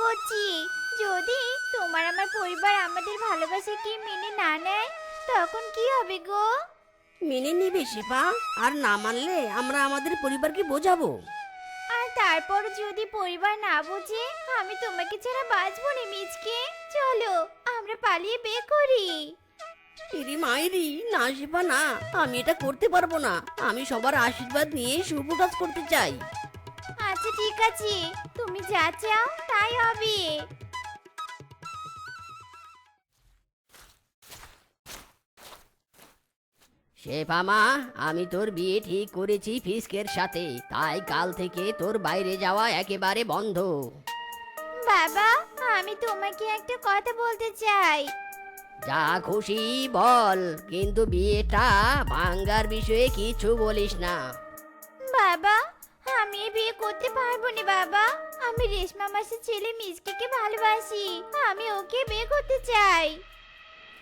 করছি। যদি তোমার আমার পরিবার আমাদের ভালোবাসাকে মেনে না নেয় তখন কি হবে গো? মেনে নিবে শেফা আর না মানলে আমরা আমাদের পরিবারকে বোঝাবো। আর তারপর যদি পরিবার না বোঝে আমি তোমাকে ছাড়া বাঁচবো না মিচকে চলো আমরা পালিয়ে বিয়ে করি। ইরি মাইরি না শেফা না আমি এটা করতে পারব না। আমি সবার আশীর্বাদ নিয়ে শুভ কাজ করতে চাই। ঠিক আছে। তুমি যা চাও তাই হবে। শেফা মা আমি তোর বিয়ে ঠিক করেছি ফিসকের সাথে। তাই কাল থেকে তোর বাইরে যাওয়া একেবারে বন্ধ। বাবা আমি তোমাকে একটা কথা বলতে চাই। যা খুশি বল কিন্তু বিয়েটা ভাঙ্গার বিষয়ে কিছু বলিস না। বাবা বিয়ে করতে পারব না বাবা। আমি রেশমা মাসির ছেলে মিসকে ভালোবাসি। আমি ওকে বিয়ে করতে চাই।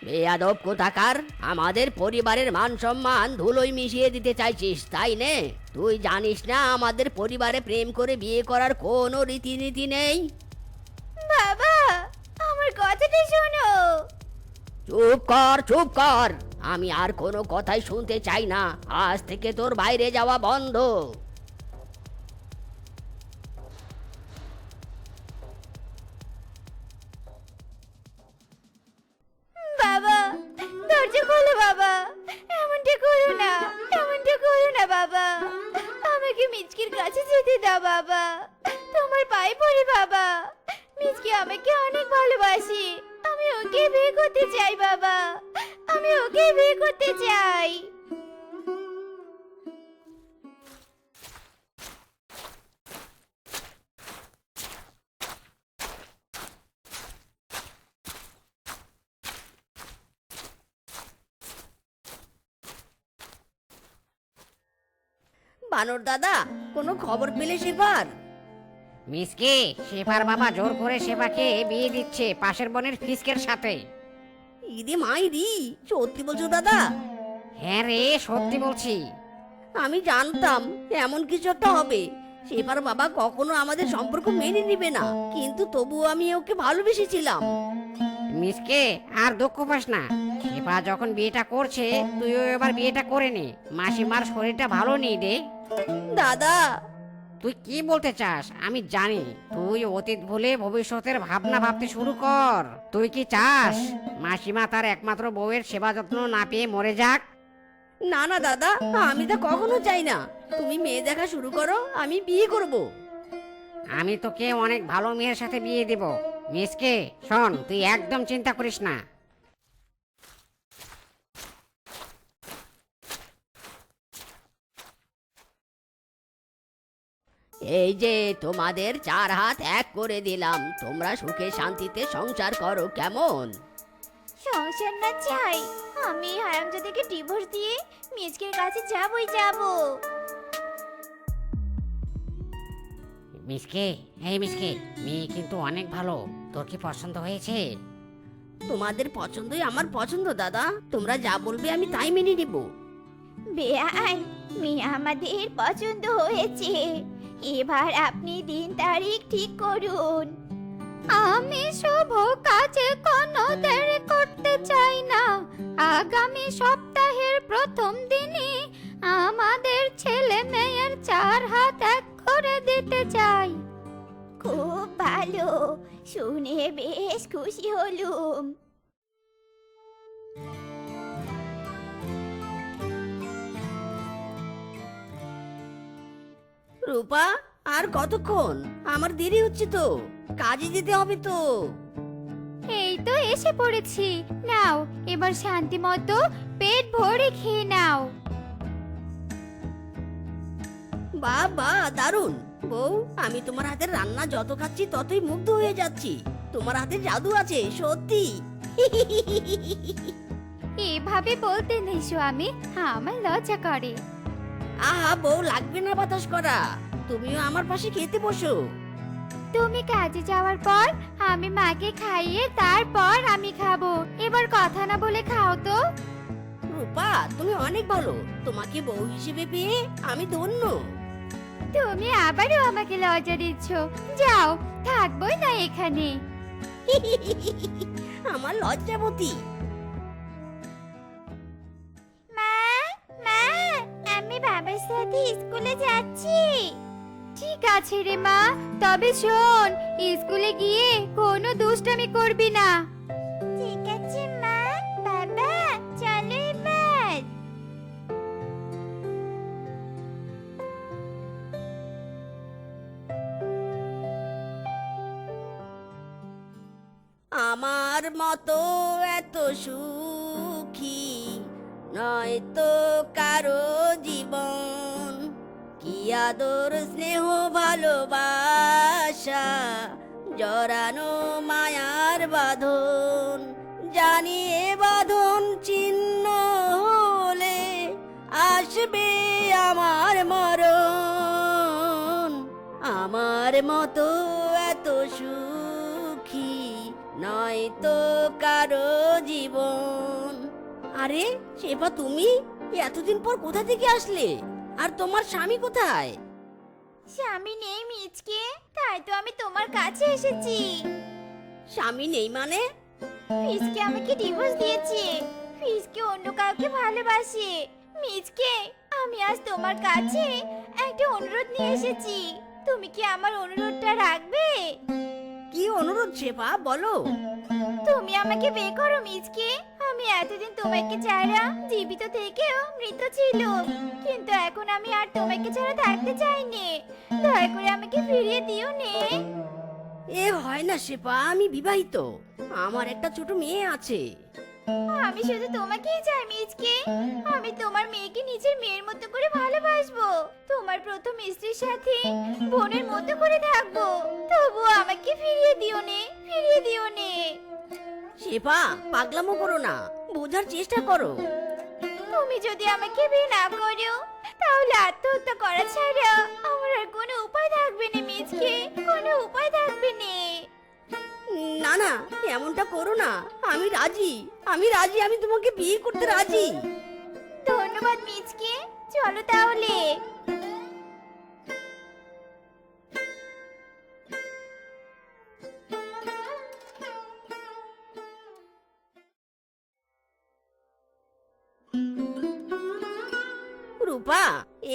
বেয়াদব কোথাকার? আমাদের পরিবারের মান সম্মান ধুলোয় মিশিয়ে দিতে চাইছিস তাই নে? তুই জানিস না আমাদের পরিবারে প্রেম করে বিয়ে করার কোনো রীতিনীতি নেই? বাবা আমার কথাটা শোনো। চুপ কর চুপ কর। আমি আর কোনো কথাই শুনতে চাই না। আজ থেকে তোর বাইরে যাওয়া বন্ধ। বানর দাদা কোনো খবর পেলে সেবার মিসকে শেফার বাবা জোর করে শেফাকে বিয়ে দিচ্ছে পাশের বনের ফিসকের সাথে। ইদি মাইরি সত্যি বলছো দাদা? হ্যাঁ রে সত্যি বলছি। আমি জানতাম এমন কিছু একটা হবে। সেবার বাবা কখনো আমাদের সম্পর্ক মেনে নিবে না কিন্তু তবুও আমি ওকে ভালোবেসেছিলাম। মিসকে আর দুঃখ পাস না। শেফা যখন বিয়েটা করছে তুইও এবার বিয়েটা করে নে। মাসিমার শরীরটা ভালো নেই রে দাদা। তুই কি বলতে চাস? আমি জানি। তুই অতীত ভুলে ভবিষ্যতের ভাবনা ভাবতে শুরু কর। তুই কি চাস? মাসিমা তার একমাত্র বউয়ের সেবা যত্ন না পেয়ে মরে যাক? না না দাদা আমি তা কখনো চাই না। তুমি মেয়ে দেখা শুরু করো আমি বিয়ে করব। আমি তোকে অনেক ভালো মেয়ের সাথে বিয়ে দেব। মিসকে শোন তুই একদম চিন্তা করিস না। এই যে তোমাদের চার হাত এক করে দিলাম তোমরা সুখে শান্তিতে সংসার করো কেমন? সংসার না চাই আমি হারামজাদাকে ডিভোর্স দিয়ে মিচকের কাছে যাবই যাব। মিসকে এই মিসকে মেয়ে কিন্তু অনেক ভালো তোর কি পছন্দ হয়েছে? তোমাদের পছন্দই আমার পছন্দ দাদা। তোমরা যা বলবে আমি তাই মেনে নিব। বেআই মেয়ে আমাদের পছন্দ হয়েছে। এবার আপনি দিন তারিখ ঠিক করুন। আমি শুভ কাজে কোনো দেরি করতে চাই না। আগামী সপ্তাহের প্রথম দিনই আমাদের ছেলে মেয়ের চার হাত এক করে দিতে চাই। খুব ভালো। শুনে বেশ খুশি হলুম। রূপা আর কতক্ষণ? আমার দেরি হচ্ছে তো। কাজে যেতে হবে তো। এই তো এসে পড়েছি। নাও এবার শান্তি মতো পেট ভরে খেয়ে নাও। বা বা দারুণ। বউ আমি তোমার হাতের রান্না যত খাচ্ছি ততই মুগ্ধ হয়ে যাচ্ছি। তোমার হাতে জাদু আছে সত্যি। এভাবে বলতে নেই স্বামী আমার লজ্জা করে। আহা বউ লাগবে না বাতাস করা। তুমিও আমার পাশে খেতে বসো। তুমি কাজে যাওয়ার পর আমি মাকে খাইয়ে তারপর আমি খাব। এবার কথা না বলে খাও তো। রূপা তুমি অনেক ভালো। তোমাকে বউ হিসেবে পেয়ে আমি ধন্য। তুমি আবারও আমাকে লজ্জা দিচ্ছ। যাও থাকবোই না এখানে। আমার লজ্জাবতী। সাথে স্কুলে যাচ্ছি। ঠিক আছে রে মা তবে শোন স্কুলে গিয়ে কোনো দুষ্টামি করবি না। ঠিক আছে মা বাবা চলো এবার। আমার মতো এত সুখী নয় তো কারও জীবন কি আদর, স্নেহ, ভালোবাসা, জড়ানো মায়ার বাঁধন? জানি এ বাঁধন চিহ্ন হলে আসবে আমার মরণ। আমার মতো এত সুখী নয় তো কারও জীবন। আরে সেবা তুমি? এতদিন পর কোথা থেকে আসলে? আর তোমার স্বামী কোথায়? স্বামী নেই মিচকে তাই তো আমি তোমার কাছে এসেছি। স্বামী নেই মানে? ফিসকে আমাকে ডিভোর্স দিয়েছে। ফিসকে অন্য কাউকে ভালোবাসে। মিচকে আমি আজ তোমার কাছে একটা অনুরোধ নিয়ে এসেছি। তুমি কি আমার অনুরোধটা রাখবে? কি অনুরোধ সেবা বলো। তুমি আমাকে বিয়ে করো মিচকে। আমি এতদিন তোমাকে ছাড়া জীবিত থেকেও মৃত ছিল কিন্তু এখন আমি আর তোমাকে ছাড়া থাকতে চাইনি। দয়া করে আমাকে ফিরিয়ে দিও নে। এ হয় না সেপা আমি বিবাহিত। আমার একটা ছোট মেয়ে আছে। আমি শুধু তোমাকেই চাই মিজকে। আমি তোমার মেয়েকে নিজের মেয়ের মতো করে ভালোবাসবো। তোমার প্রথম স্ত্রীর সাথে বোনের মতো করে থাকব। তবু আমাকে ফিরিয়ে দিও নে ফিরিয়ে দিও নে। সেপা পাগলামো করো না। বোঝার চেষ্টা করো। তুমি যদি আমাকে বিয়ে না করো তাহলে আত্মহত্যা করা ছাড়া আমার আর কোনো উপায় থাকবে না মিজকে। কোনো উপায় থাকবে না। না না এমনটা করো না। আমি রাজি আমি রাজি আমি তোমাকে বিয়ে করতে রাজি। ধন্যবাদ মিজকে। চলো তাহলে।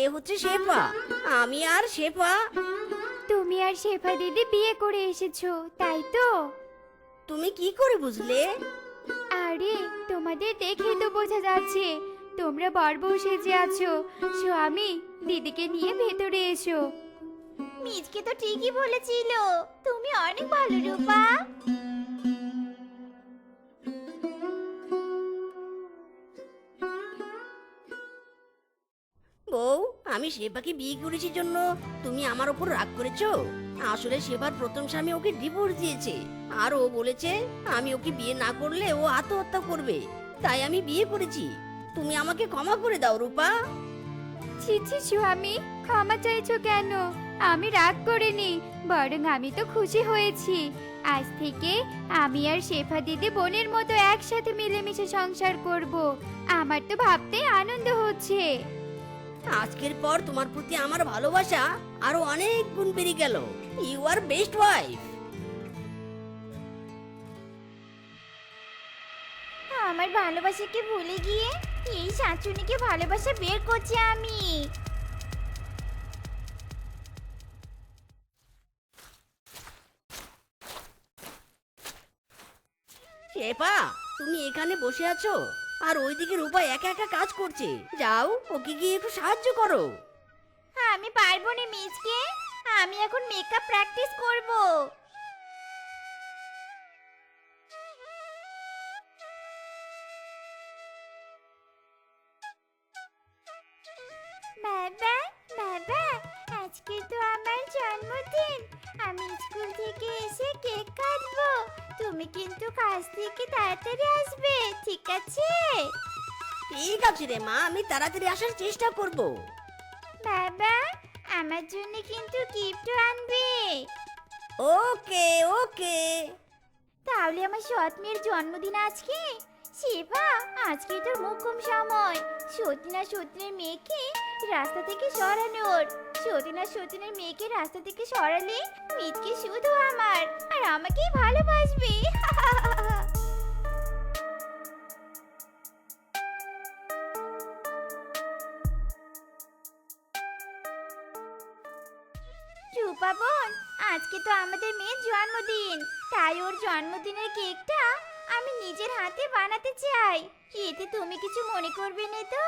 এ হচ্ছে শেফা। আমি আর শেফা। তুমি আর শেফা দিদি বিয়ে করে এসেছ তাই তো? তুমি কি করে বুঝলে? আরে তোমাদের দেখে তো বোঝা যাচ্ছে। তোমরা বর বউ সেজে আছো। স্বামী দিদিকে নিয়ে ভেতরে এসো। মিজকে তো ঠিকই বলেছিল। তুমি অনেক ভালো রূপা। আমি শেফাকে বিয়ে করেছি জন্য তুমি আমার ওপর রাগ করেছ? আসলে শেফার প্রথম স্বামী ওকে ডিভোর্স দিয়েছে। আর ও বলেছে, আমি ওকে বিয়ে না করলে ও আত্মহত্যা করবে। তাই আমি বিয়ে করেছি। তুমি আমাকে ক্ষমা করে দাও, রূপা। ছি ছি, স্বামী, ক্ষমা চাইছো কেন? আমি রাগ করিনি, বরং আমি তো খুশি হয়েছি। আজ থেকে আমি আর শেফা দিদি বোনের মতো একসাথে মিলেমিশে সংসার করব। আমার তো ভাবতে আনন্দ হচ্ছে। আজকের পর তোমার প্রতি আমার ভালোবাসা আরও অনেক গুণ বেড়ে গেল। ইউ আর বেস্ট ওয়াইফ আমার ভালোবাসাকে ভুলে গিয়ে এই শাশুড়িকে ভালোবাসা বের করছি আমি। শেফা তুমি এখানে বসে আছো? আর ওইদিকে রূপা একা একা কাজ করছে। যাও, ওকে গিয়ে একটু সাহায্য করো। আমি পারব না মিজকে আমি এখন মেকআপ প্র্যাকটিস করব। বাবা বাবা, আজকে তো আমার জন্মদিন। আমি স্কুল থেকে এসে কেক কাটবো। তুমি কিন্তু কাজ থেকে তাড়াতাড়ি আসবে ঠিক আছে? ঠিক আছে রে মা আমি তাড়াতাড়ি আসার চেষ্টা করব। বাবা আমার জন্য কিন্তু গিফট আনবে। ওকে ওকে। তাহলে আমার সৎ মেয়ের জন্মদিন আজকে? শিবা আজকে তোর মোক্ষম সময়। সত্যি না সত্যির মেয়েকে রাস্তা থেকে সরানোর সতীন আর সতীনের মেয়েকে রাস্তা থেকে সরালে মিচকে শুধু আমার, আর আমাকেই ভালোবাসবে। রূপা বোন, আজকে তো আমাদের মেয়ের জন্মদিন। তাই ওর জন্মদিনের কেকটা আমি নিজের হাতে বানাতে চাই। এতে তুমি কিছু মনে করবে না তো?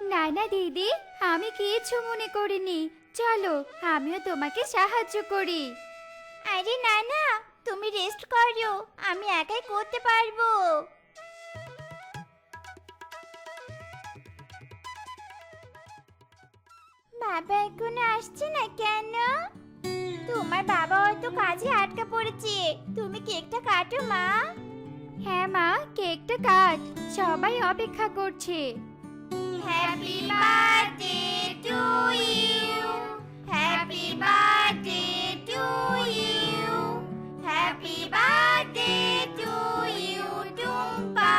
না না দিদি আমি কিছু মনে করিনি। চলো আমিও তোমাকে সাহায্য করি। আরে না না তুমি রেস্ট করো আমি একাই করতে পারব। বাবা এখনও আসছে না কেন? তোমার বাবা হয়তো কাজে আটকা পড়েছে। তুমি কেকটা কাটো মা। হ্যাঁ মা কেকটা কাট। সবাই অপেক্ষা করছে। Happy birthday to you happy birthday to you happy birthday to you Tumpa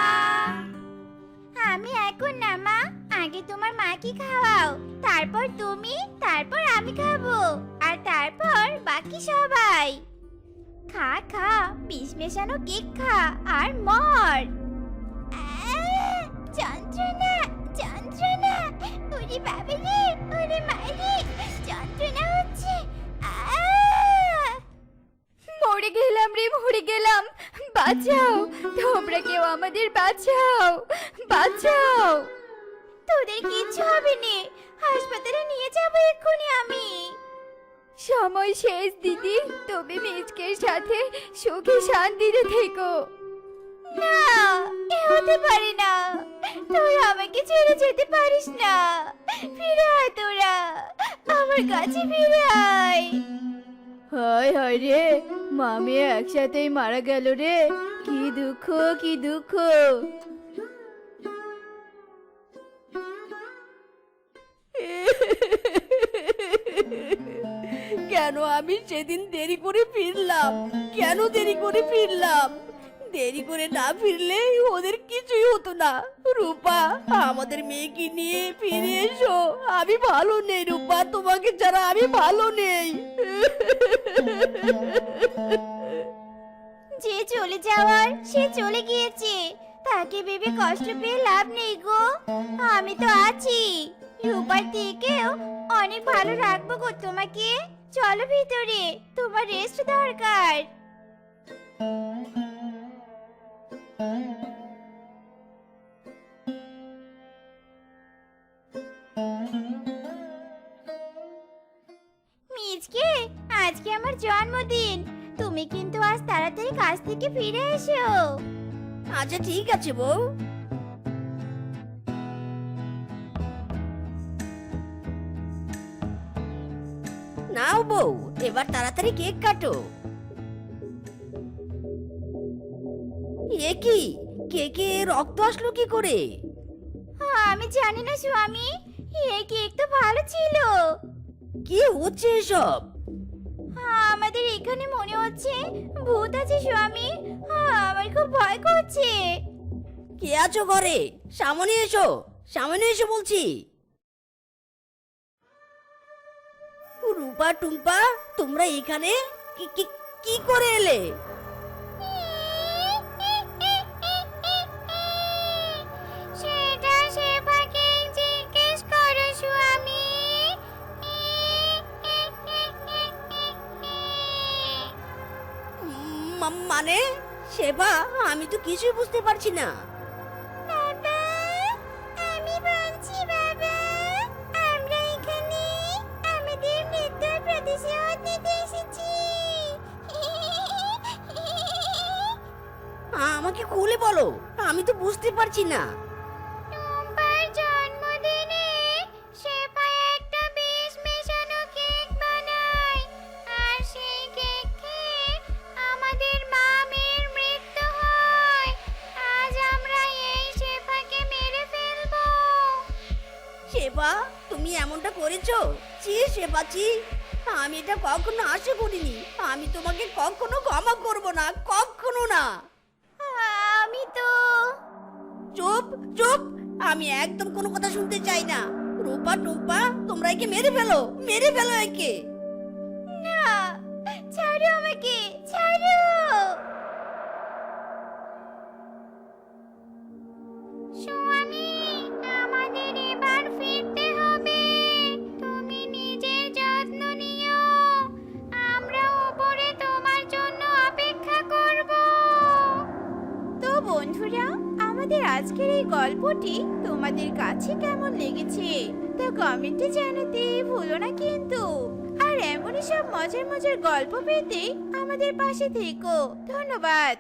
আমি এখন না মা। আগে তোমার মাকে খাওয়াও। তারপর তুমি তারপর আমি খাব। আর তারপর বাকি সবাই। খা খা বিষ মেশানো কেক খা আর মর। আহ, যন্ত্রণা, ওরে বাবা রে, ওরে মারে যন্ত্রণা হচ্ছে মরে গেলাম রে, মরে গেলাম, বাঁচাও তোমরা কেউ আমাদের বাঁচাও বাঁচাও। তোদের কিচ্ছু হবে না, হাসপাতালে নিয়ে যাব এক্ষুনি আমি। সময় শেষ, দিদি তবে মিচকের সাথে সুখে শান্তিতে থেকো। না, এ হতে পারে না। তুই আমাকে ছেড়ে যেতে পারিস না। ফিরে আয় তোরা। আমার কাছে ফিরে আয়। হায় হায় রে, মামি একসাথেই মারা গেল রে। কি দুঃখ কি দুঃখ। কেন আমি সেদিন দেরি করে ফিরলাম? কেন দেরি করে ফিরলাম? দেরি করে না ফিরলে ওদের কিছুই হতো না। রূপা, আমাদের মেয়েকে নিয়ে ফিরে এসো। আমি ভালো নেই রূপা, তোমাকে ছাড়া আমি ভালো নেই। যে চলে যাওয়ার, সে চলে গিয়েছে। তাকে ভেবে কষ্ট পেয়ে লাভ নেই গো। আমি তো আছি। রূপার থেকেও অনেক ভালো রাখব গো তোমাকে। চলো ভিতরে, তোমার রেস্ট দরকার। জন্মদিন। তুমি কিন্তু আজ তাড়াতাড়ি কাজ থেকে ফিরে এসো। আচ্ছা ঠিক আছে বউ। নাও বউ এবার তাড়াতাড়ি কেক কাটো। এ কি? কেকে রক্ত আসলো কি করে? আমি জানি না স্বামী। এই কেক তো ভালো ছিল। কি হচ্ছে এসব? আমাদের এখানে মনে হচ্ছে ভূত আছে, স্বামী। আমার খুব ভয় করছে। কে আছো ঘরে? সামনে এসো সামনে এসো বলছি। রূপা, টুম্পা, তোমরা এখানে কি কি কি করে এলে? আমি তো কিছুই বুঝতে পারছি না। বাবা আমি বলছি বাবা আমরা এখানে আমাদের মৃত্যুর প্রতিশোধ নিতে এসেছি। আমাকে খুলে বলো আমি তো বুঝতে পারছি না। সেবা তুমি এমনটা করেছ? চি সেবা চি আমি এটা কখনো আশা করিনি। আমি তোমাকে কখনো ক্ষমা করব না কখনো না। আমি তো চুপ চুপ। আমি একদম কোনো কথা শুনতে চাই না। রূপা টুম্পা তোমরা একে মেরে ফেলো। মেরে ফেলো একে। না ছাড়ো আমাকে ছাড়ো। স্বামী গল্পটি তোমাদের কাছে কেমন লেগেছে তা কমেন্টে জানাতে ভুলো না কিন্তু। আর এমনই সব মজার মজার গল্প পেতে আমাদের পাশে থেকো। ধন্যবাদ।